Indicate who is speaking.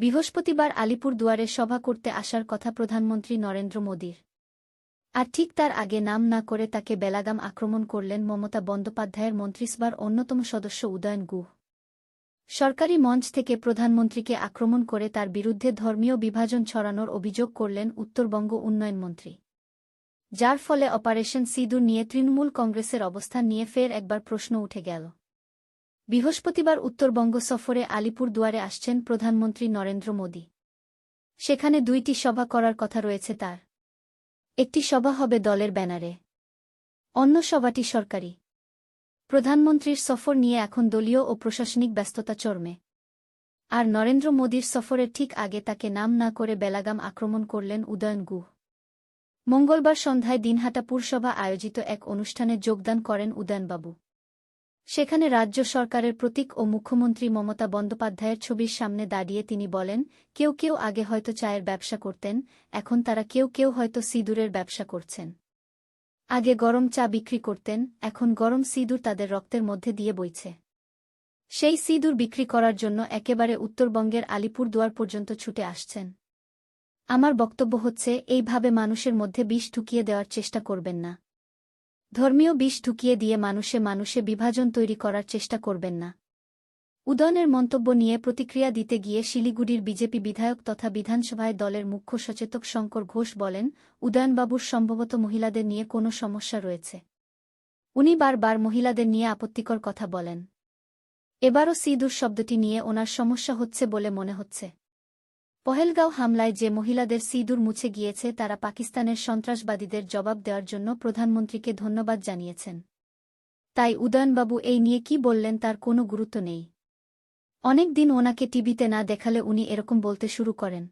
Speaker 1: বৃহস্পতিবার আলিপুর দুয়ারে সভা করতে আসার কথা প্রধানমন্ত্রী নরেন্দ্র মোদীর। আর ঠিক তার আগে নাম না করে তাকে বেলাগাম আক্রমণ করলেন মমতা বন্দ্যোপাধ্যায়ের মন্ত্রিসভার অন্যতম সদস্য উদয়ন গুহ। সরকারি মঞ্চ থেকে প্রধানমন্ত্রীকে আক্রমণ করে তার বিরুদ্ধে ধর্মীয় বিভাজন ছড়ানোর অভিযোগ করলেন উত্তরবঙ্গ উন্নয়নমন্ত্রী যার ফলে অপারেশন সিঁদুর নিয়ে তৃণমূল কংগ্রেসের অবস্থান নিয়ে ফের একবার প্রশ্ন উঠে গেল। বৃহস্পতিবার উত্তরবঙ্গ সফরে আলিপুর দুয়ারে আসছেন প্রধানমন্ত্রী নরেন্দ্র মোদী। সেখানে দুইটি সভা করার কথা রয়েছে তার। একটি সভা হবে দলের ব্যানারে। অন্য সভাটি সরকারি। প্রধানমন্ত্রীর সফর নিয়ে এখন দলীয় ও প্রশাসনিক ব্যস্ততা চর্মে। আর নরেন্দ্র মোদীর সফরের ঠিক আগে তাকে নাম না করে বেলাগাম আক্রমণ করলেন উদয়ন গুহ। মঙ্গলবার সন্ধ্যায় দিনহাটা পুরসভা আয়োজিত এক অনুষ্ঠানে যোগদান করেন উদয়নবাবু। সেখানে রাজ্য সরকারের প্রতীক ও মুখ্যমন্ত্রী মমতা বন্দ্যোপাধ্যায়ের ছবির সামনে দাঁড়িয়ে তিনি বলেন, কেউ কেউ আগে হয়তো চায়ের ব্যবসা করতেন, এখন তারা কেউ কেউ হয়তো সিঁদুরের ব্যবসা করছেন। আগে গরম চা বিক্রি করতেন, এখন গরম সিঁদুর তাদের রক্তের মধ্যে দিয়ে বইছে। সেই সিঁদুর বিক্রি করার জন্য একেবারে উত্তরবঙ্গের আলিপুর দুয়ার পর্যন্ত ছুটে আসছেন। আমার বক্তব্য হচ্ছে, এইভাবে মানুষের মধ্যে বিষ ঢুকিয়ে দেওয়ার চেষ্টা করবেন না। ধর্মীয় বিষ ঢুকিয়ে দিয়ে মানুষে মানুষে বিভাজন তৈরি করার চেষ্টা করবেন না। উদয়নের মন্তব্য নিয়ে প্রতিক্রিয়া দিতে গিয়ে শিলিগুড়ির বিজেপি বিধায়ক তথা বিধানসভায় দলের মুখ্য সচেতক শঙ্কর ঘোষ বলেন, উদয়নবাবুর সম্ভবত মহিলাদের নিয়ে কোনো সমস্যা রয়েছে। উনি বারবার মহিলাদের নিয়ে আপত্তিকর কথা বলেন। এবারও সিঁদুর শব্দটি নিয়ে ওনার সমস্যা হচ্ছে বলে মনে হচ্ছে। পহেলগাঁও হামলায় যে মহিলাদের সিঁদুর মুছে গিয়েছে, তারা পাকিস্তানের সন্ত্রাসবাদীদের জবাব দেওয়ার জন্য প্রধানমন্ত্রীকে ধন্যবাদ জানিয়েছেন। তাই উদয়নবাবু এই নিয়ে কি বললেন তার কোনো গুরুত্ব নেই। অনেক দিন ওনাকে টিভিতে না দেখালে উনি এরকম বলতে শুরু করেন।